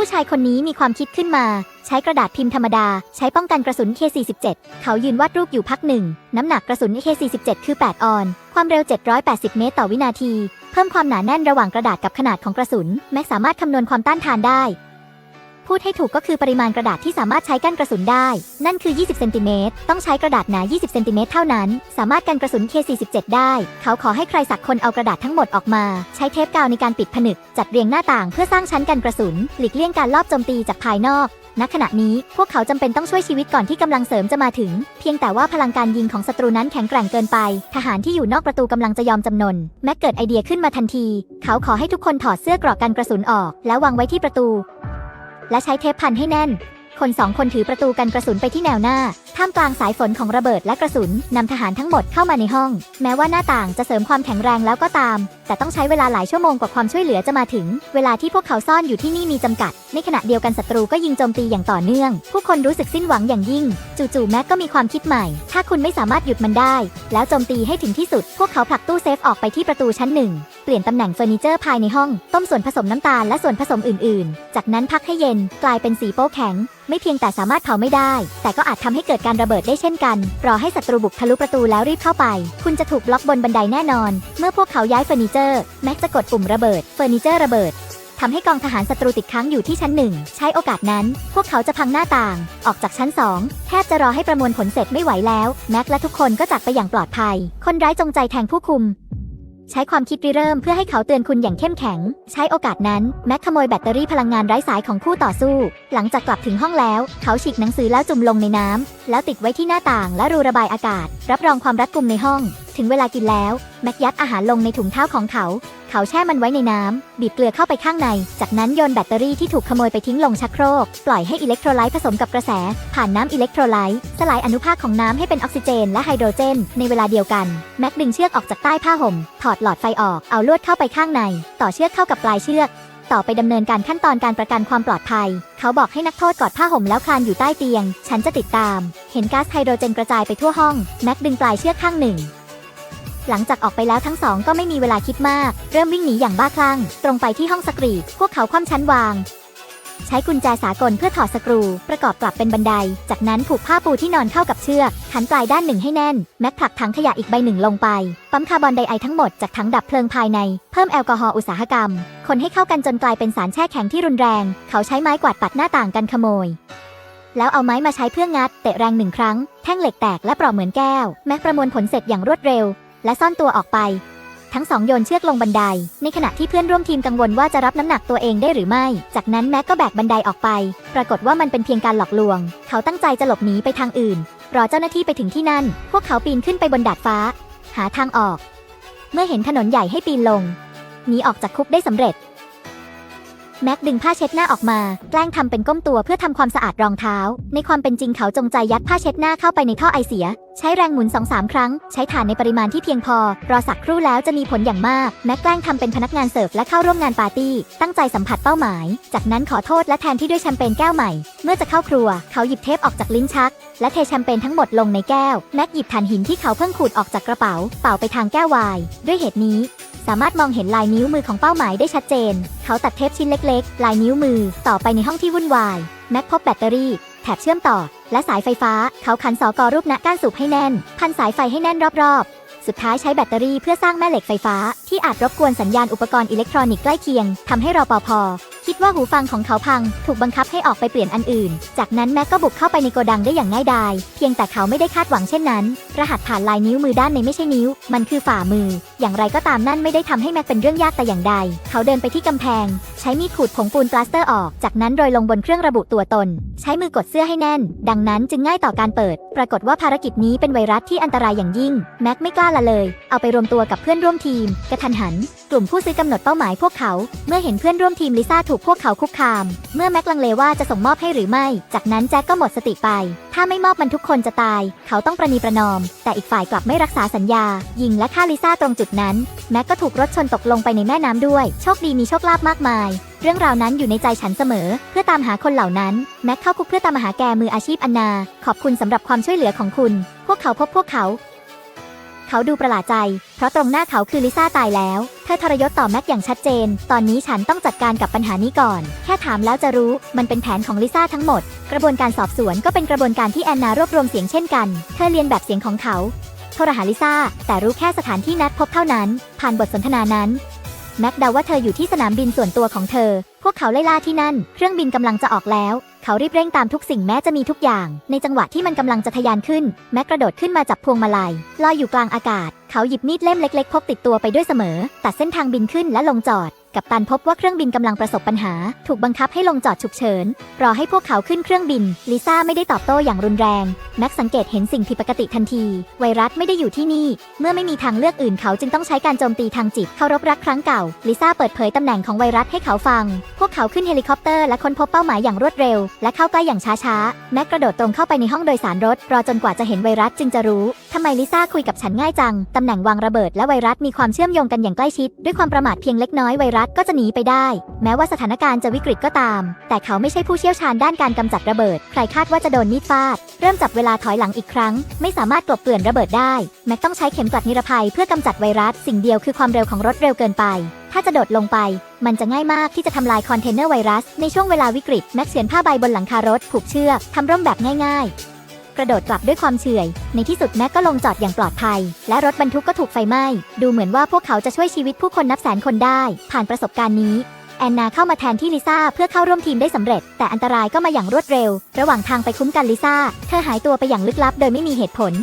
ผู้ชายคนนี้มีความคิดขึ้นมา ใช้กระดาษพิมพ์ธรรมดา ใช้ป้องกันกระสุน K47 เขายืนวาดรูปอยู่พักหนึ่ง น้ำหนักกระสุน K47 คือ 8 ออน ความเร็ว 780 เมตรต่อวินาที เพิ่มความหนาแน่นระหว่างกระดาษกับขนาดของกระสุน แม็กสามารถคำนวณความต้านทานได้ พูดให้ถูกก็คือปริมาณกระดาษที่สามารถใช้กั้นกระสุนได้ นั่นคือ 20 เซนติเมตร ต้องใช้กระดาษหนา 20 เซนติเมตรเท่านั้น สามารถกันกระสุน K47 ได้ เขาขอให้ใครสักคนเอากระดาษทั้งหมดออกมา ใช้เทปกาวในการปิดผนึก จัดเรียงหน้าต่างเพื่อสร้างชั้นกันกระสุน หลีกเลี่ยงการลอบโจมตีจากภายนอกณขณะนี้พวกเขาจำเป็นต้องช่วยชีวิตก่อนที่กำลังเสริมจะมาถึง เพียงแต่ว่าพลังการยิงของศัตรูนั้นแข็งแกร่งเกินไป ทหารที่อยู่นอกประตูกำลังจะยอมจำนน แม็กเกิดไอเดียขึ้นมาทันที เขาขอให้ทุกคนถอดเสื้อกราะกันกระสุนออก แล้ววางไว้ที่ประตู และใช้เทปพันให้แน่น คนสองคนถือประตูกันกระสุนไปที่แนวหน้า ท่ามกลางสายฝนของระเบิดและกระสุนนำทหารทั้งหมดเข้ามาในห้อง แม้ว่าหน้าต่างจะเสริมความแข็งแรงแล้วก็ตาม แต่ต้องใช้เวลาหลายชั่วโมงกว่าความช่วยเหลือจะมาถึง เวลาที่พวกเขาซ่อนอยู่ที่นี่มีจำกัด ในขณะเดียวกันศัตรูก็ยิงโจมตีอย่างต่อเนื่อง ผู้คนรู้สึกสิ้นหวังอย่างยิ่ง จู่ๆแม็กก็มีความคิดใหม่ ถ้าคุณไม่สามารถหยุดมันได้ แล้วโจมตีให้ถึงที่สุด พวกเขาผลักตู้เซฟออกไปที่ประตูชั้นหนึ่ง ปลี่ยนตำแหน่งเฟอร์นิเจอร์ภายในห้อง ต้มส่วนผสมน้ำตาลและส่วนผสมอื่น ๆ จากนั้นพักให้เย็น กลายเป็นสีโป๊แข็ง ไม่เพียงแต่สามารถเผาไม่ได้ แต่ก็อาจทำให้เกิดการระเบิดได้เช่นกัน รอให้ศัตรูบุกทะลุประตูแล้วรีบเข้าไป คุณจะถูกบล็อกบนบันไดแน่นอน เมื่อพวกเขาย้ายเฟอร์นิเจอร์ แม็กจะกดปุ่มระเบิด เฟอร์นิเจอร์ระเบิดทำให้กองทหารศัตรูติดค้างอยู่ที่ชั้นหนึ่งใช้โอกาสนั้น พวกเขาจะพังหน้าต่าง ออกจากชั้นสองแทบจะรอให้ประมวลผลเสร็จไม่ไหวแล้ว แม็กและทุกคนก็จากไปอย่างปลอดภัย คนร้ายจงใจแทงผู้คุม ใช้ความคิดริเริ่มเพื่อให้เขาเตือนคุณอย่างเข้มแข็ง ใช้โอกาสนั้น แม็กขโมยแบตเตอรี่พลังงานไร้สายของคู่ต่อสู้ หลังจากกลับถึงห้องแล้ว เขาฉีกหนังสือแล้วจุ่มลงในน้ำแล้วติดไว้ที่หน้าต่างและรูระบายอากาศ รับรองความรัดกุมในห้อง ถึงเวลากินแล้ว แม็กยัดอาหารลงในถุงเท้าของเขา เขาแช่มันไว้ในน้ำ บีบเกลือเข้าไปข้างใน จากนั้นโยนแบตเตอรี่ที่ถูกขโมยไปทิ้งลงชักโครก ปล่อยให้อิเล็กโทรไลต์ผสมกับกระแส ผ่านน้ำอิเล็กโทรไลต์สลายอนุภาคของน้ำให้เป็นออกซิเจน และไฮโดรเจน ในเวลาเดียวกัน แม็กดึงเชือกออกจากใต้ผ้าห่ม ถอดหลอดไฟออก เอาลวดเข้าไปข้างใน ต่อเชือกเข้ากับปลายเชือก ต่อไปดำเนินการขั้นตอนการประกันความปลอดภัย เขาบอกให้นักโทษกอดผ้าห่มแล้วคลานอยู่ใต้เตียง ฉันจะติดตาม เห็นก๊าซไฮโดรเจนกระจายไปทั่วห้อง แม็กดึงปลายเชือกข้างหนึ่ง หลังจากออกไปแล้วทั้งสองก็ไม่มีเวลาคิดมาก เริ่มวิ่งหนีอย่างบ้าคลั่ง ตรงไปที่ห้องสกรีพวกเขาคว่ำชั้นวาง ใช้กุญแจสากลเพื่อถอดสกรู ประกอบกลับเป็นบันได จากนั้นผูกผ้าปูที่นอนเข้ากับเชือกขันปลายด้านหนึ่งให้แน่น แม็กผลักถังขยะอีกใบหนึ่งลงไป ปั๊มคาร์บอนไดออกทั้งหมดจากถังดับเพลิงภายใน เพิ่มแอลกอฮอล์อุตสาหกรรม คนให้เข้ากันจนกลายเป็นสารแช่แข็งที่รุนแรง เขาใช้ไม้กวาดปัดหน้าต่างกันขโมยแล้วเอาไม้มาใช้เพื่องัด เตะแรงหนึ่งครั้ง แท่งเหล็กแตกและปราะเหมือนแก้ว แม็กประมวลผลเสร็จอย่างรวดเร็ว และซ่อนตัวออกไป ทั้งสองโยนเชือกลงบันได ในขณะที่เพื่อนร่วมทีมกังวลว่าจะรับน้ำหนักตัวเองได้หรือไม่ จากนั้นแม็กก็แบกบันไดออกไป ปรากฏว่ามันเป็นเพียงการหลอกลวง เขาตั้งใจจะหลบหนีไปทางอื่น รอเจ้าหน้าที่ไปถึงที่นั่น พวกเขาปีนขึ้นไปบนดาดฟ้า หาทางออก เมื่อเห็นถนนใหญ่ให้ปีนลงหนีออกจากคุกได้สำเร็จ แม็กดึงผ้าเช็ดหน้าออกมา แกล้งทำเป็นก้มตัวเพื่อทำความสะอาดรองเท้า ในความเป็นจริงเขาจงใจยัดผ้าเช็ดหน้าเข้าไปในท่อไอเสีย ใช้แรงหมุน2-3ครั้ง ใช้ถ่านในปริมาณที่เพียงพอ รอสักครู่แล้วจะมีผลอย่างมาก แม็กแกล้งทำเป็นพนักงานเสิร์ฟและเข้าร่วมงานปาร์ตี้ ตั้งใจสัมผัสเป้าหมาย จากนั้นขอโทษและแทนที่ด้วยแชมเปญแก้วใหม่ เมื่อจะเข้าครัว เขาหยิบเทปออกจากลิ้นชัก และเทแชมเปญทั้งหมดลงในแก้ว แม็กหยิบถ่านหินที่เขาเพิ่งขูดออกจากกระเป๋า เป่าไปทางแก้วไวน์ด้วยเหตุนี้ สามารถมองเห็นลายนิ้วมือของเป้าหมายได้ชัดเจน เขาตัดเทปชิ้นเล็กๆ ลายนิ้วมือ ต่อไปในห้องที่วุ่นวาย แม็กพบแบตเตอรี่ แถบเชื่อมต่อ และสายไฟฟ้า เขาขันสอกอรูปณก้านสูบให้แน่น พันสายไฟให้แน่นรอบๆสุดท้ายใช้แบตเตอรี่เพื่อสร้างแม่เหล็กไฟฟ้า ที่อาจรบกวนสัญญาณอุปกรณ์อิเล็กทรอนิกส์ใกล้เคียงทำให้รอปภ คิดว่าหูฟังของเขาพัง ถูกบังคับให้ออกไปเปลี่ยนอันอื่น จากนั้นแม็กก็บุกเข้าไปในโกดังได้อย่างง่ายดาย เพียงแต่เขาไม่ได้คาดหวังเช่นนั้น รหัสผ่านลายนิ้วมือด้านในไม่ใช่นิ้ว มันคือฝ่ามือ อย่างไรก็ตามนั่นไม่ได้ทำให้แม็กเป็นเรื่องยากแต่อย่างใด เขาเดินไปที่กำแพง ใช้มีดขูดผงปูนปลาสเตอร์ออก จากนั้นโรยลงบนเครื่องระบุตัวตน ใช้มือกดเสื้อให้แน่น ดังนั้นจึงง่ายต่อการเปิด ปรากฏว่าภารกิจนี้เป็นไวรัสที่อันตรายอย่างยิ่ง แม็กไม่กล้าละเลย เอาไปรวมตัวกับเพื่อนร่วมทีม กระทันหัน กลุ่มผู้ซื้อกำหนดเป้าหมายพวกเขา เมื่อเห็นเพื่อนร่วมทีมลิซ่าถูกพวกเขาคุกคาม เมื่อแม็กลังเลว่าจะส่งมอบให้หรือไม่ จากนั้นแจ็คก็หมดสติไป ถ้าไม่มอบมันทุกคนจะตาย เขาต้องประนีประนอม แต่อีกฝ่ายกลับไม่รักษาสัญญา ยิงและฆ่าลิซ่าตรงจุดนั้น แม็กก็ถูกรถชนตกลงไปในแม่น้ำด้วย โชคดีมีโชคลาภมากมาย เรื่องราวนั้นอยู่ในใจฉันเสมอ เพื่อตามหาคนเหล่านั้น แม็กเข้าคุกเพื่อตามหาแกมืออาชีพอันนา ขอบคุณสำหรับความช่วยเหลือของคุณ พวกเขาพบพวกเขา เขาดูประหลาดใจ เพราะตรงหน้าเขาคือลิซ่าตายแล้ว เธอทรยศต่อแม็กอย่างชัดเจน ตอนนี้ฉันต้องจัดการกับปัญหานี้ก่อน แค่ถามแล้วจะรู้ มันเป็นแผนของลิซ่าทั้งหมด กระบวนการสอบสวนก็เป็นกระบวนการที่แอนนารวบรวมเสียงเช่นกัน เธอเรียนแบบเสียงของเขาโทรหาลิซ่า แต่รู้แค่สถานที่นัดพบเท่านั้น ผ่านบทสนทนานั้น แม็กเดาว่าเธออยู่ที่สนามบินส่วนตัวของเธอ พวกเขาไล่ล่าที่นั่น เครื่องบินกำลังจะออกแล้ว เขารีบเร่งตามทุกสิ่งแม้จะมีทุกอย่าง ในจังหวะที่มันกำลังจะทะยานขึ้น แม็กกระโดดขึ้นมาจับพวงมาลัย ลอยอยู่กลางอากาศ เขาหยิบมีดเล่มเล็ก ๆ พกติดตัวไปด้วยเสมอ ตัดเส้นทางบินขึ้นและลงจอด กับตันพบว่าเครื่องบินกำลังประสบปัญหา ถูกบังคับให้ลงจอดฉุกเฉิน รอให้พวกเขาขึ้นเครื่องบิน ลิซ่าไม่ได้ตอบโต้อย่างรุนแรง แม็กสังเกตเห็นสิ่งผิดปกติทันที ไวรัสไม่ได้อยู่ที่นี่ เมื่อไม่มีทางเลือกอื่นเขาจึงต้องใช้การโจมตีทางจิต เคารพรักครั้งเก่า ลิซ่าเปิดเผยตำแหน่งของไวรัสให้เขาฟัง พวกเขาขึ้นเฮลิคอปเตอร์และค้นพบเป้าหมายอย่างรวดเร็ว และเข้าใกล้อย่างช้าๆ แม็กกระโดดตรงเข้าไปในห้องโดยสารรถ รอจนกว่าจะเห็นไวรัสจึงจะรู้ทำไมลิซ่าคุยกับฉันง่ายจัง ตำแหน่งวางระเบิดและไวรัสมีความเชื่อมโยงกันอย่างใกล้ชิด ด้วยความประมาทเพียงเล็กน้อยไวรัสก็จะหนีไปได้ แม้ว่าสถานการณ์จะวิกฤตก็ตาม แต่เขาไม่ใช่ผู้เชี่ยวชาญด้านการกำจัดระเบิด ใครคาดว่าจะโดนมีดฟาด เริ่มจับเวลาถอยหลังอีกครั้ง ไม่สามารถกลบเกลื่อนระเบิดได้ แม็กต้องใช้เข็มกลัดนิรภัยเพื่อกำจัดไวรัส สิ่งเดียวคือความเร็วของรถเร็วเกินไปถ้าจะโดดลงไป มันจะง่ายมากที่จะทำลายคอนเทนเนอร์ไวรัส ในช่วงเวลาวิกฤต แม็กเฉือนผ้าใบบนหลังคารถ ผูกเชือก ทำร่มแบบง่าย ๆ กระโดดกลับด้วยความเฉื่อย ในที่สุดแม็กก็ลงจอดอย่างปลอดภัย และรถบรรทุกก็ถูกไฟไหม้ ดูเหมือนว่าพวกเขาจะช่วยชีวิตผู้คนนับแสนคนได้ ผ่านประสบการณ์นี้แอนนาเข้ามาแทนที่ลิซ่าเพื่อเข้าร่วมทีมได้สำเร็จ แต่อันตรายก็มาอย่างรวดเร็ว ระหว่างทางไปคุ้มกันลิซ่าเธอหายตัวไปอย่างลึกลับโดยไม่มีเหตุผล